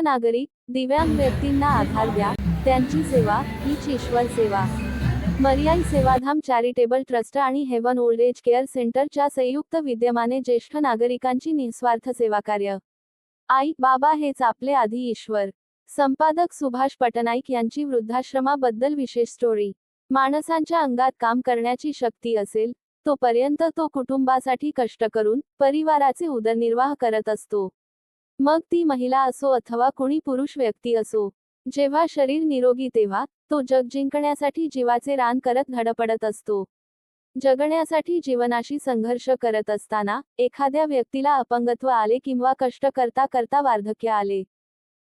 नागरिक दिव्यांग व्यक्तींना आधार द्या. त्यांची सेवा हीच ईश्वर सेवा. मर्याई सेवाधाम चॅरिटेबल ट्रस्ट आणि हेवन ओल्ड एज केअर सेंटरच्या संयुक्त विद्यमाने ज्येष्ठ नागरिकांची निस्वार्थ सेवा कार्य. आई बाबा हेच आपले आधी ईश्वर. संपादक सुभाष पटनाईक यांची वृद्धाश्रमाबद्दल विशेष स्टोरी माणसांच्या अंगात काम करण्याची शक्ती असेल तोपर्यंत तो कुटुंबासाठी कष्ट करून परिवाराचे उदरनिर्वाह करत असतो. मग ती महिला असो अथवा कुणी पुरुष व्यक्ती असो जेव्हा शरीर निरोगी तेव्हा तो जग जिंकण्यासाठी जीवाचे रान करत धडपडत असतो. जगण्यासाठी जीवनाशी संघर्ष करत असताना एखाद्या व्यक्तीला अपंगत्व आले किंवा कष्ट करता करता वार्धक्य आले.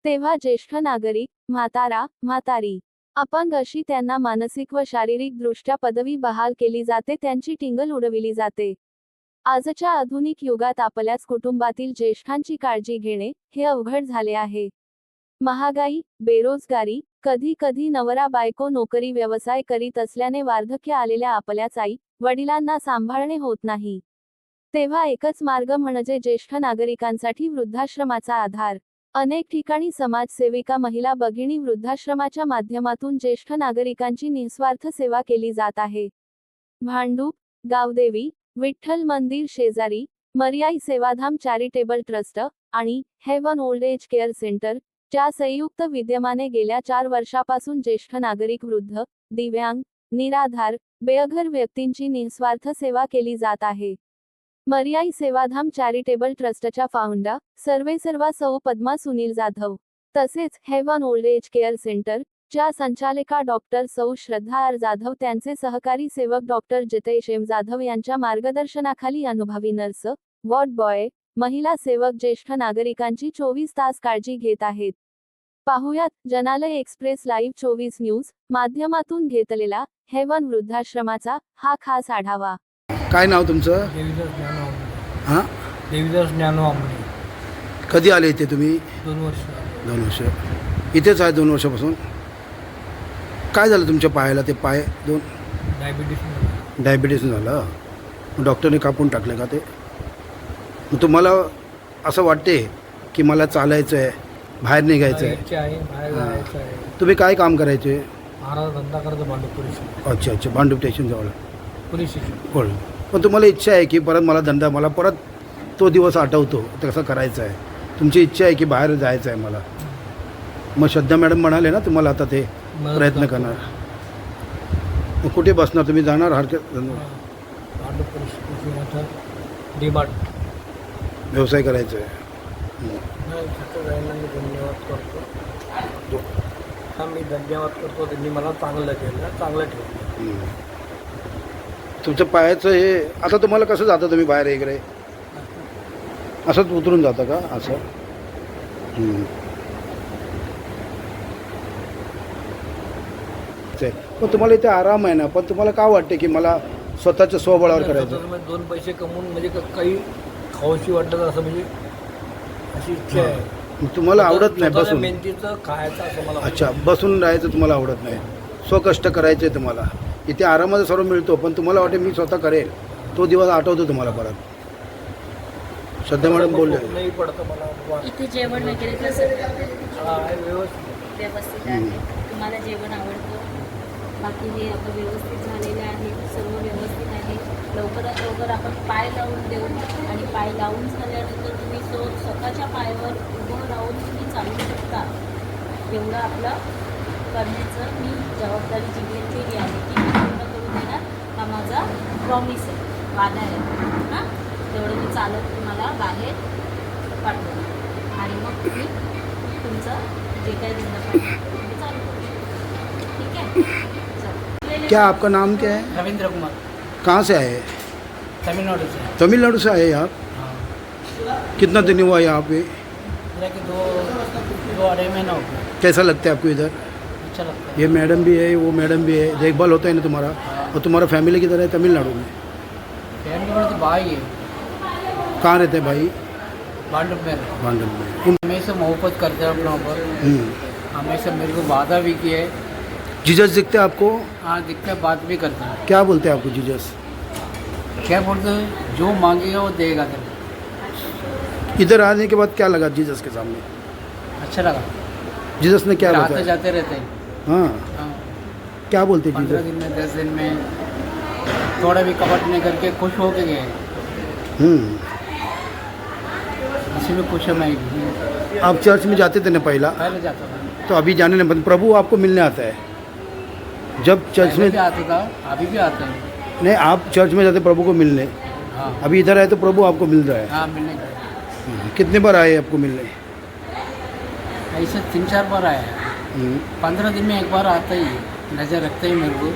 तेव्हा ज्येष्ठ नागरिक म्हातारा म्हातारी अपंग अशी त्यांना मानसिक व शारीरिक दृष्ट्या पदवी बहाल केली जाते त्यांची टिंगल उडविली जाते. आजच्या आधुनिक युगात आपल्याच कुटुंबातील ज्येष्ठांची काळजी घेणे हे अवघड झाले आहे. महागाई बेरोजगारी कधी कधी नवरा बायको नोकरी व्यवसाय करीत असल्याने वार्धक्य आलेल्या आपल्याच आई वडिलांना सांभाळणे होत नाही. तेव्हा एकच मार्ग म्हणजे ज्येष्ठ नागरिकांसाठी वृद्धाश्रमाचा आधार. अनेक ठिकाणी समाजसेविका महिला भगिनी वृद्धाश्रमाच्या माध्यमातून ज्येष्ठ नागरिकांची निस्वार्थ सेवा केली जात आहे. भांडूप गावदेवी विठ्ठल मंदिर शेजारी मर्याई सेवाधाम चॅरिटेबल ट्रस्ट आणि Heaven old age care centre च्या संयुक्त विद्यमाने गेल्या चार वर्षापासून ज्येष्ठ नागरिक वृद्ध दिव्यांग निराधार बेअघर व्यक्तींची निस्वार्थ सेवा केली जात आहे. मर्याई सेवाधाम चॅरिटेबल ट्रस्टच्या फाउंडर सर्वेसर्वा सौ पद्मा सुनील जाधव तसेच Heaven old age care centre च्या संचालिका डॉक्टर सौ श्रद्धा आर जाधव त्यांचे सहकारी सेवक डॉक्टर जितेश एम जाधव यांच्या मार्गदर्शनाखाली अनुभवी नर्स वॉर्ड बॉय महिला सेवक ज्येष्ठ नागरिकांची चोवीस तास काळजी घेत आहेत. पाहुयात जनालय एक्सप्रेस लाईव्ह चोवीस न्यूज माध्यमातून घेतलेला हेवन वृद्धाश्रमाचा हा खास आढावा. काय नाव तुमचं? देवीदास ज्ञानो आंबणे हां? देवीदास ज्ञानो आंबणे कधी आले इथे तुम्ही? दोन वर्ष दोन वर्ष. इथेच आहे दोन वर्षापासून? काय झालं तुमच्या पायाला ते पाय दोन? डायबिटीस डायबिटीस झालं. मग डॉक्टरने कापून टाकले का ते? मग तुम्हाला असं वाटते की मला चालायचं आहे बाहेर निघायचं आहे इच्छा आहे बाहेर हां. जायचं आहे. तुम्ही काय काम करायचे? महाराज धंदा करतो भांडू पोलीस अच्छा अच्छा. Bhandup police station. होय. पण तुम्हाला इच्छा आहे की परत मला धंदा मला परत तो दिवस आठवतो ते कसं करायचं आहे तुमची इच्छा आहे की बाहेर जायचं आहे मला. मग श्रद्धा मॅडम म्हणाले ना तुम्हाला आता ते प्रयत्न. करणार. मग कुठे बसणार? तुम्ही जाणार? हरकत डिमार्ट व्यवसाय करायचा आहे मी धन्यवाद करतो. हा मी धन्यवाद करतो. त्यांनी मला चांगलं केलं. चांगलं ठेवलं. तुमचं पायाचं हे आता तुम्हाला कसं जातं तुम्ही बाहेर वगैरे असंच उतरून जातं का? असं? हम्म. ते- पण तुम्हाला इथे आराम आहे ना पण तुम्हाला का वाटते की मला स्वतःच्या स्वबळावर करायचं? स्वतःचं म्हणजे दोन पैसे कमवून म्हणजे क- काही खाऊशी वाटलं तर असं म्हणजे अशी इच्छा आहे. मग तुम्हाला आवडत नाही स्वतःच्या बसून? मेहनतीचं खायचं असं मला अच्छा बसून राहायचं तुम्हाला आवडत नाही. स्वकष्ट करायचे तुम्हाला. इथे आरामाचा सर्व मिळतो पण तुम्हाला वाटते मी स्वतः करेल. तो दिवस आठवतो तुम्हाला परत. श्रद्धा मॅडम बोलले. नाही पडतं मला वा- इथे जेवण वगैरे कसं? हा, आहे व्यवस्थित. व्यवस्थित आहे. तुम्हाला जेवण आवडतं? बाकी हे आता व्यवस्थित झालेलं आहे सर्व व्यवस्थित आहे. लवकरात लवकर आपण पाय लावून देऊ. आणि पाय लावून झाल्यानंतर तुम्ही सो स्वतःच्या पायावर उभं राहून तुम्ही चालू शकता. एवढं आपलं करण्याचं मी जबाबदारी जी केली आहे. ती मी पूर्ण करून देणार. हा माझा प्रॉमिस आहे. वादा आहे. हां? तेवढं मी चालत तुम्हाला बाहेर पाठवणार. आणि मग तुम्ही तुमचं जे काही धंदा पाहिजे ते तुम्ही चालू करू शकता. ठीक आहे? क्या आपका नाम क्या है? रविंद्र कुमार। कहाँ से आए? तमिलनाडु से। तमिलनाडु से आए आप? हाँ। कितना दिन हुआ यहाँ पे? दो दो अढ़ाई महीना हो गया। कैसा लगता है आपको इधर? अच्छा लगता है। ये मैडम भी है वो मैडम भी है। देखभाल होता है ना तुम्हारा? और तुम्हारा फैमिली किधर है तमिलनाडु में? फैमिली में तो भाई है। कहाँ रहते हैं भाई? बांडुप में। में। हमेशा मोहब्बत करते हैं अपना ऊपर। हम्म। हमेशा मेरे को वादा भी किया है। जीजस दिखते हैं आपको? हाँ दिखते हैं बात भी करते हैं। क्या बोलते हैं आपको जीजस? क्या बोलते हैं? जो मांगेगा वो देगा तेरे इधर आने के बाद क्या लगा जीजस के सामने? अच्छा लगा। जीजस ने क्या बताया? जाते रहते हैं। हाँ। हाँ। क्या बोलते पंद्रह जीसस दिन में दस दिन में थोड़ा भी कपट नहीं करके खुश होके गए। हम्म। इसी में खुश है मैं आप चर्च में जाते थे ना पहला? पहले जाता था। तो अभी जाने नहीं बंद प्रभु आपको मिलने आता है। जब चर्च में भी आता था अभी भी आते हैं। नहीं आप चर्च में जाते प्रभु को मिलने। हाँ। अभी इधर आए तो प्रभु आपको मिल रहा है। हाँ मिलने हम्म, कितने बार आए आपको मिलने? ऐसे तीन चार बार आया है हम्म, पंद्रह दिन में एक बार आता ही नज़र रखते ही मेरे को।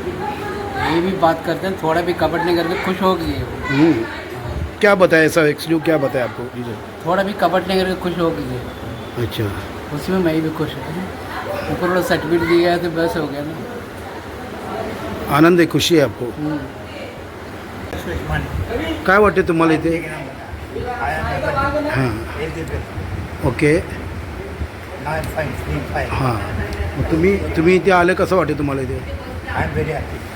ये भी बात करते हैं थोड़ा भी कपट नहीं करके खुश हो गए। वो हम्म। क्या बताया ऐसा एक्सक्यू क्या बताया आपको? थोड़ा भी कपट नहीं करके खुश हो गए। अच्छा। उसमें मैं भी खुश हूँ। ऊपर सर्टिफिकेट दिया है तो बस हो गया ना। आनंद आहे खुशी आहे आपको। काय वाटते तुम्हाला इथे? हां. ओके. हां. मग तुम्ही तुम्ही इथे आले कसं वाटते तुम्हाला इथे?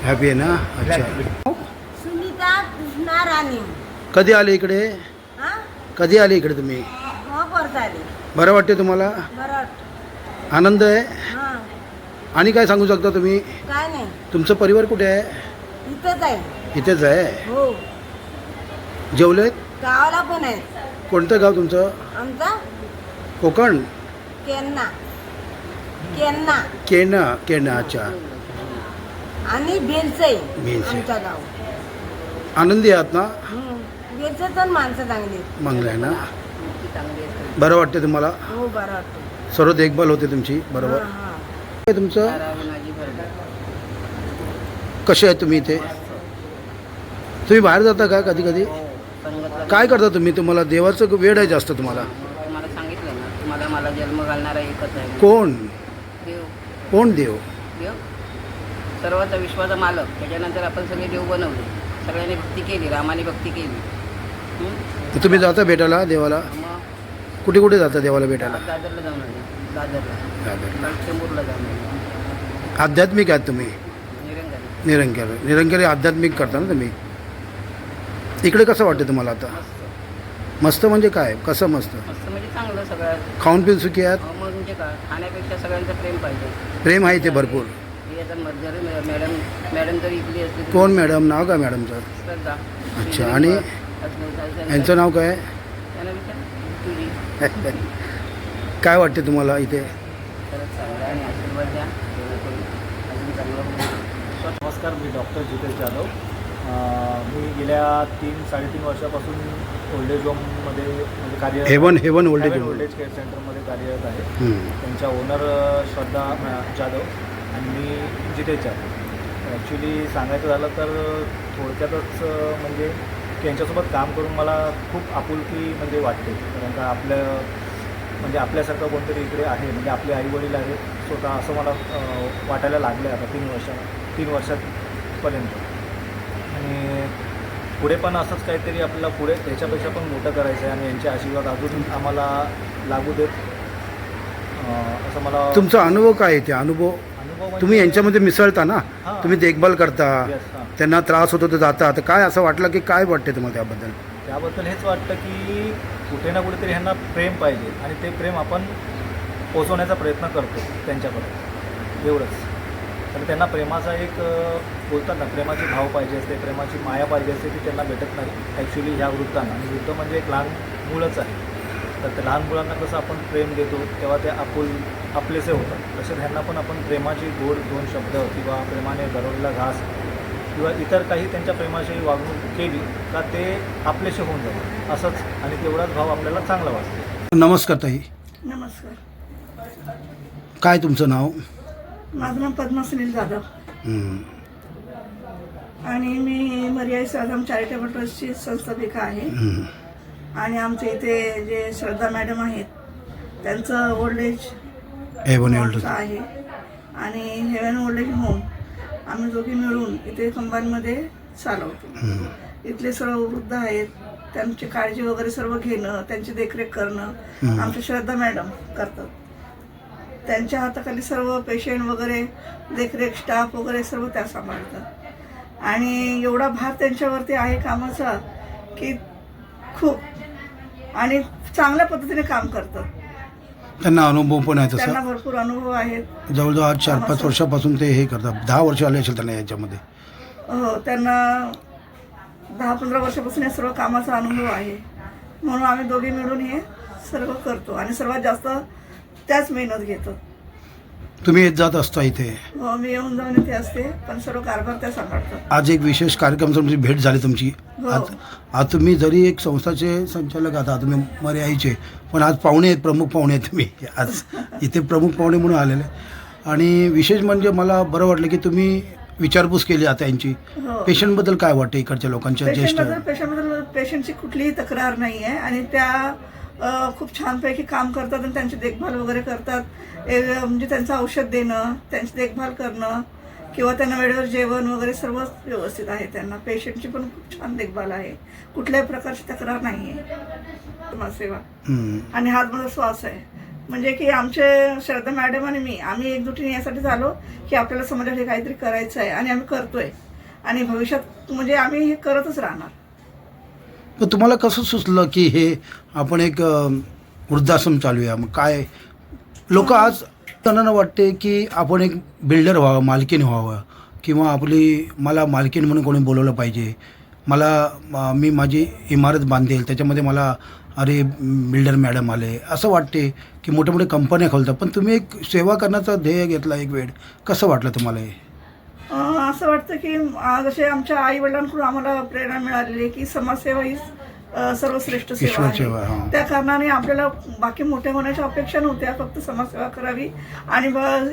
हॅपी आहे ना? अच्छा. कधी आले इकडे? कधी आले इकडे तुम्ही? बरं वाटते तुम्हाला? आनंद आहे? आणि काय सांगू शकता तुम्ही? काय नाही. तुमचं परिवार कुठे आहे? इथंच आहे. इथेच आहे? हो. जेवलेत? गावाला पण आहे. कोणतं गाव तुमचं? आमचा? कोकण? केन्ना. केन्ना. केना केना अच्छा. आणि बेलचई बेलचई. आमचा गाव. आनंदी आहात ना? हम्म. बेलचं माणसं चांगली आहेत. मंगला आहे ना? आहेत. बरं वाटते तुम्हाला? हो बरं वाटतं सर्व देखभाल होते तुमची बरोबर? हा, हा. काय तुमचं? कसे आहे तुम्ही इथे? तुम्ही बाहेर जाता का कधी कधी? काय करता तुम्ही? तुम्हाला देवाचं वेळ आहे जास्त तुम्हाला. आहे कोण? देव. कोण देव? सर्वाचा विश्वाचा मालक. त्याच्यानंतर आपण सगळे देव बनवले. सगळ्यांनी भक्ती केली रामाने भक्ती केली. हं? तुम्ही जाता भेटायला देवाला? कुठे कुठे जाता देवाला भेटायला? दादरला आध्यात्मिक आहात तुम्ही? निरंकारी. निरंकारी. आध्यात्मिक करता ना तुम्ही? इकडे कसं वाटतं तुम्हाला आता? मस्त. म्हणजे काय? कसं मस्त? मस्त म्हणजे चांगलं सगळं. खाऊन पिऊन सुखी आहात? मग म्हणजे काय? खाण्यापेक्षा सगळ्यांचं प्रेम पाहिजे. प्रेम आहे ते भरपूर. ही मॅडम मॅडम इथली तरी कोण मॅडम? नाव का मॅडमचं? अच्छा, आणि यांचं नाव काय? काय वाटते तुम्हाला इथे. नमस्कार मी डॉक्टर जितेश जाधव. मी गेल्या तीन साडेतीन वर्षापासून ओल्ड एज होममध्ये म्हणजे कार्य Heaven Heaven old age. Old age care सेंटरमध्ये कार्यरत आहे. त्यांच्या ओनर श्रद्धा जाधव आणि मी जितेश जाधव. ॲक्च्युली सांगायचं झालं तर थोडक्यातच म्हणजे त्यांच्यासोबत काम करून मला खूप आपुलकी म्हणजे वाटते. कारण का आपल्या म्हणजे आपल्यासारखं कोणतरी इकडे आहे म्हणजे आपले आईवडील आहेत स्वतः असं मला वाटायला लागलं आहे आता तीन वर्षा तीन वर्षापर्यंत. आणि पुढे पण असंच काहीतरी आपल्याला पुढे त्याच्यापेक्षा पण मोठं करायचं आहे आणि यांचे आशीर्वाद अजून आम्हाला लागू देत असं मला तुमचा अनुभव काय आहे ते? अनुभव अनुभव म्हणजे- तुम्ही यांच्यामध्ये मिसळता ना. तुम्ही देखभाल करता. त्यांना त्रास होतो तर जाता तर काय असं वाटलं की काय वाटते तुम्हाला त्याबद्दल? त्याबद्दल हेच वाटतं की कुठे ना कुठेतरी ह्यांना प्रेम पाहिजे आणि ते प्रेम आपण पोचवण्याचा प्रयत्न करतो त्यांच्याकडे. एवढंच. तर त्यांना प्रेमाचा एक बोलतात ना प्रेमाची भाव पाहिजे असते प्रेमाची माया पाहिजे असते ती त्यांना भेटत नाही. ॲक्च्युली ह्या वृत्तांना. आणि वृत्त म्हणजे एक लहान मुलंच आहे. तर त्या लहान मुलांना कसं आपण प्रेम देतो तेव्हा ते आपुल आपलेसे होतात. तसे ह्यांना पण आपण प्रेमाची गोड दोन शब्द किंवा प्रेमाने गरवलेला घास किंवा इतर काही त्यांच्या प्रेमाशी वागणूक केली का ते आपलेसे होऊन जातात असंच आणि तेवढाच भाव आपल्याला चांगला वाटतो. नमस्कार ताई. नमस्कार. काय तुमचं नाव? माझं नाव पद्मा सुनील जाधव. आणि मी मर्याई साधम चॅरिटेबल ट्रस्टची संस्थापिका आहे. आणि आमच्या इथे जे श्रद्धा मॅडम आहेत त्यांचं ओल्ड एज होमचं आहे. आणि हेवन ओल्ड एज होम आम्ही दोघी मिळून इथे कंबाईनमध्ये चालवतो. इथले सर्व वृद्ध आहेत त्यांची काळजी वगैरे सर्व घेणं त्यांची देखरेख करणं. आमच्या श्रद्धा मॅडम करतात. त्यांच्या हाताखाली सर्व पेशंट वगैरे देखरेख स्टाफ वगैरे सर्व त्या सांभाळतात. आणि एवढा भार त्यांच्यावरती आहे कामाचा की खूप. आणि चांगल्या पद्धतीने काम करतात. त्यांना अनुभव पण आहे त्यांना तसा भरपूर अनुभव आहेत. जवळजवळ आज चार पाच. वर्षापासून ते हे करतात. दहा वर्ष आले असेल त्यांना याच्यामध्ये. हो त्यांना दहा पंधरा वर्षापासून या सर्व कामाचा अनुभव आहे. म्हणून आम्ही दोघे मिळून हे सर्व करतो आणि सर्वात जास्त त्याच मेहनत घेतो. तुम्ही येत जात असता इथे? हो, मी येऊन जाऊन इथे असते पण सर्व कारभार त्या सांभाळतात. आज एक विशेष कार्यक्रम तुमची भेट झाली तुमची. हो. आज आज तुम्ही जरी एक संस्थाचे संचालक आहात तुम्ही मर्याईचे पण आज पाहुणे आहेत प्रमुख पाहुणे आहेत तुम्ही. आज इथे प्रमुख पाहुणे म्हणून आलेले आणि विशेष म्हणजे मला बरं वाटलं की तुम्ही विचारपूस केली आता यांची. हो. पेशंटबद्दल काय वाटतं इकडच्या लोकांच्या ज्येष्ठ? पेशंटबद्दल पेशंटबद्दल पेशंटची कुठलीही तक्रार नाही आहे आणि त्या खूप छानपैकी काम करतात आणि त्यांची देखभाल वगैरे करतात. म्हणजे त्यांचं औषध देणं त्यांची देखभाल करणं किंवा त्यांना वेळेवर जेवण वगैरे सर्व व्यवस्थित आहे त्यांना. पेशंटची पण खूप छान देखभाल आहे. कुठल्याही प्रकारची तक्रार नाही आहे हम्म. आणि हाच माझा श्वास आहे. म्हणजे की आमचे श्रद्धा मॅडम आणि मी आम्ही एकजुटीने यासाठी झालो की आपल्याला समाजासाठी काहीतरी करायचं आहे आणि आम्ही करतोय. आणि भविष्यात म्हणजे आम्ही हे करतच राहणार. पण तुम्हाला कसं सुचलं की हे आपण एक वृद्धाश्रम चालूया मग काय? लोक आज त्यांना वाटते की आपण एक बिल्डर व्हावं मालकीन व्हावं किंवा आपली मला मालकीन म्हणून कोणी बोलवलं पाहिजे. मला मी माझी इमारत बांधेल त्याच्यामध्ये मला अरे बिल्डर मॅडम आले. असं वाटते की मोठ्या मोठ्या कंपन्या खोलतात. पण तुम्ही एक सेवा करण्याचा ध्येय घेतला एक वेळ. कसं वाटलं तुम्हाला हे? असं वाटतं की जसे आमच्या आई वडिलांकडून आम्हाला प्रेरणा मिळालेली आहे की समाजसेवा ही सर्वश्रेष्ठ सेवा आहे. त्या कारणाने आपल्याला बाकी मोठ्या होण्याच्या अपेक्षा नव्हत्या फक्त समाजसेवा करावी. आणि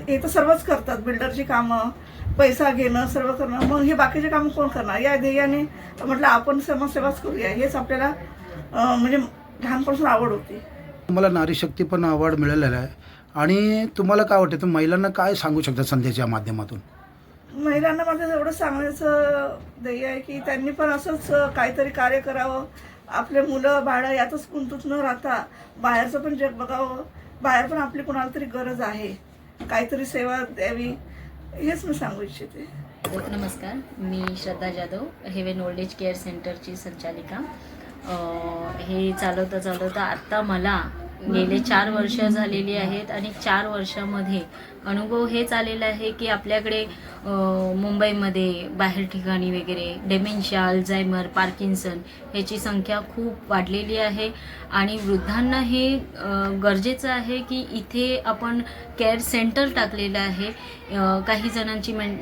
हे तर सर्वच करतात बिल्डरची कामं पैसा घेणं सर्व करणं. मग हे बाकीचे कामं कोण करणार? या ध्येयाने म्हटलं आपण समाजसेवाच करूया. हेच आपल्याला म्हणजे लहानपासून आवड होती. तुम्हाला नारी शक्ती पण अवॉर्ड मिळालेला आहे. आणि तुम्हाला काय वाटतं? तुम्ही महिलांना काय सांगू शकता संध्याच्या माध्यमातून? महिलांना माझं एवढं सांगण्याचं ध्येय आहे की त्यांनी पण असंच काहीतरी कार्य करावं. आपले मुलं बाळं यातच गुंतून न राहता बाहेरचं पण जग बघावं. बाहेर पण आपली कोणाला तरी गरज आहे. काहीतरी सेवा द्यावी. हेच मी सांगू इच्छिते. हो, नमस्कार. मी Shraddha Jadhav Heaven old age care सेंटरची संचालिका. हे चालवता चालवता आत्ता मला गेले चार वर्ष झालेली आहेत आणि चार वर्षामध्ये अनुभव हेच आलेला आहे की आपल्याकडे मुंबईमध्ये बाहेर ठिकाणी वगैरे डेमेन्शिया अल्झायमर पार्किन्सन ह्याची संख्या खूप वाढलेली आहे. आणि वृद्धांना हे गरजेचं आहे की इथे आपण केअर सेंटर टाकलेलं आहे. काही जणांची मेन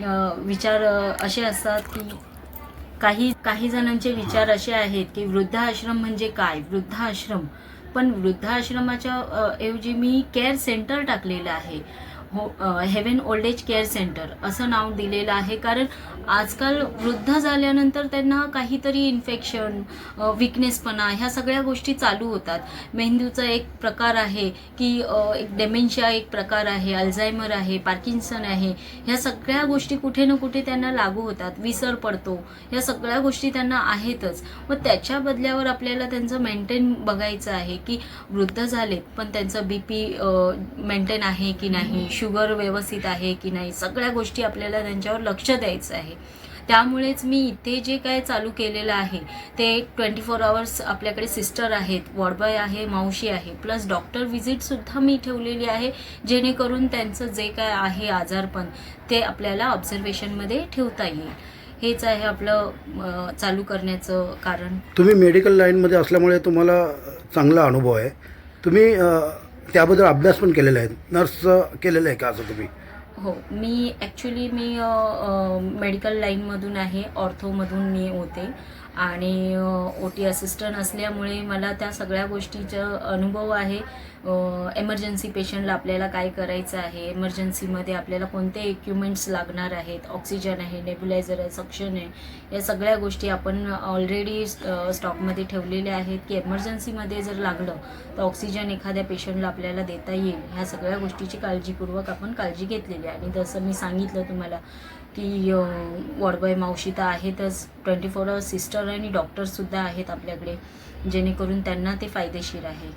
विचार असे असतात की काही काही जणांचे विचार असे आहेत की वृद्धाश्रम म्हणजे काय? वृद्धाश्रम पण वृद्धाश्रमाच्या ऐवजी मी केअर सेंटर टाकलेलं आहे. हो Heaven old age care centre असं नाव दिलेलं आहे. कारण आजकाल वृद्ध झाल्यानंतर त्यांना काहीतरी इन्फेक्शन विकनेसपणा ह्या सगळ्या गोष्टी चालू होतात. मेंदूचा एक प्रकार आहे की एक डेमेन्शिया एक प्रकार आहे अल्झायमर आहे पार्किन्सन आहे. ह्या सगळ्या गोष्टी कुठे ना कुठे त्यांना लागू होतात. विसर पडतो. ह्या सगळ्या गोष्टी त्यांना आहेतच. मग त्याच्या बदल्यावर आपल्याला त्यांचं मेंटेन बघायचं आहे की वृद्ध झालेत पण त्यांचं बी पी मेंटेन आहे की नाही? शुगर व्यवस्थित आहे की नाही सगळ्या गोष्टी आपल्याला त्यांच्यावर लक्ष द्यायचं आहे. त्यामुळेच मी इथे जे काय चालू केलेलं आहे ते ट्वेंटी फोर आवर्स आपल्याकडे सिस्टर आहेत वॉर्डबॉय आहे मावशी आहे प्लस डॉक्टर व्हिजिटसुद्धा मी ठेवलेली आहे जेणेकरून त्यांचं जे काय आहे आजारपण ते आपल्याला ऑब्झर्वेशनमध्ये ठेवता येईल. हेच आहे आपलं चालू करण्याचं कारण. तुम्ही मेडिकल लाईनमध्ये असल्यामुळे तुम्हाला चांगला अनुभव आहे. तुम्ही त्याबद्दल अभ्यास पण केलेला आहे नर्स केलेलं आहे का असं तुम्ही? हो मी ॲक्च्युली मी मेडिकल लाईनमधून आहे ऑर्थोमधून मी होते. आणि ओ टी असिस्टंट असल्यामुळे मला त्या सगळ्या गोष्टीचा अनुभव आहे. एमर्जन्सी पेशंटला आपल्याला काय करायचं आहे? एमर्जन्सीमध्ये आपल्याला कोणते इक्विपमेंट्स लागणार आहेत? ऑक्सिजन आहे नेब्युलायझर आहे सक्शन आहे. या सगळ्या गोष्टी आपण ऑलरेडी स्टॉकमध्ये ठेवलेल्या आहेत की एमर्जन्सीमध्ये जर लागलं तर ऑक्सिजन एखाद्या पेशंटला आपल्याला देता येईल. ह्या सगळ्या गोष्टीची काळजीपूर्वक आपण काळजी घेतलेली आहे. आणि जसं मी सांगितलं तुम्हाला की वॉर्डबॉय मावशी तर आहेतच. ट्वेंटी फोर आवर्स सिस्टर आणि डॉक्टरसुद्धा आहेत आपल्याकडे जेणेकरून त्यांना ते फायदेशीर आहे.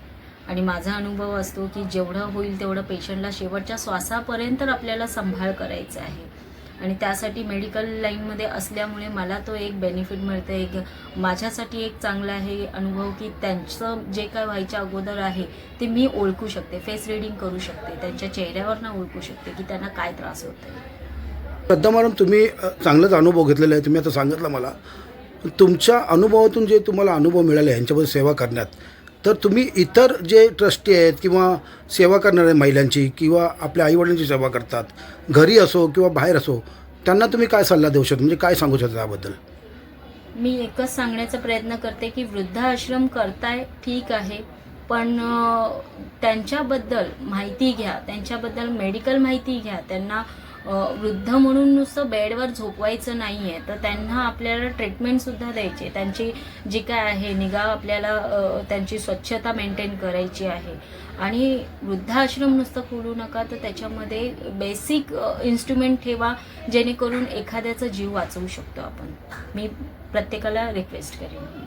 आणि माझा अनुभव असतो की जेवढं होईल तेवढं पेशंटला शेवटच्या श्वासापर्यंत आपल्याला सांभाळ करायचा आहे. आणि त्यासाठी मेडिकल लाईनमध्ये असल्यामुळे मला तो एक बेनिफिट मिळतं. एक माझ्यासाठी एक चांगला आहे अनुभव की त्यांचं जे काय व्हायच्या अगोदर आहे ते मी ओळखू शकते. फेस रिडिंग करू शकते. त्यांच्या चेहऱ्यावरनं ओळखू शकते की त्यांना काय त्रास होतो आहे श्रद्धा मॅडम तुम्ही चांगलाच अनुभव घेतलेला आहे. तुम्ही आता सांगितलं मला. तुमच्या अनुभवातून जे तुम्हाला अनुभव मिळाले यांच्याबद्दल सेवा करण्यात तर तुम्ही इतर जे ट्रस्टी आहेत किंवा सेवा करणाऱ्या महिलांची किंवा आपल्या आईवडिलांची सेवा करतात घरी असो किंवा बाहेर असो त्यांना तुम्ही काय सल्ला देऊ शकता? म्हणजे काय सांगू शकता त्याबद्दल मी एकच सांगण्याचा प्रयत्न करते की वृद्धाश्रम करताय ठीक आहे पण त्यांच्याबद्दल माहिती घ्या त्यांच्याबद्दल मेडिकल माहिती घ्या त्यांना वृद्ध म्हणून नुसतं बेडवर झोपवायचं नाही आहे तर त्यांना आपल्याला ट्रीटमेंटसुद्धा द्यायची आहे. त्यांची जी काय आहे निगा आपल्याला त्यांची स्वच्छता मेंटेन करायची आहे. आणि वृद्धाश्रम नुसतं खोलू नका तर त्याच्यामध्ये बेसिक इन्स्ट्रुमेंट ठेवा जेणेकरून एखाद्याचा जीव वाचवू शकतो आपण. मी प्रत्येकाला रिक्वेस्ट करेन.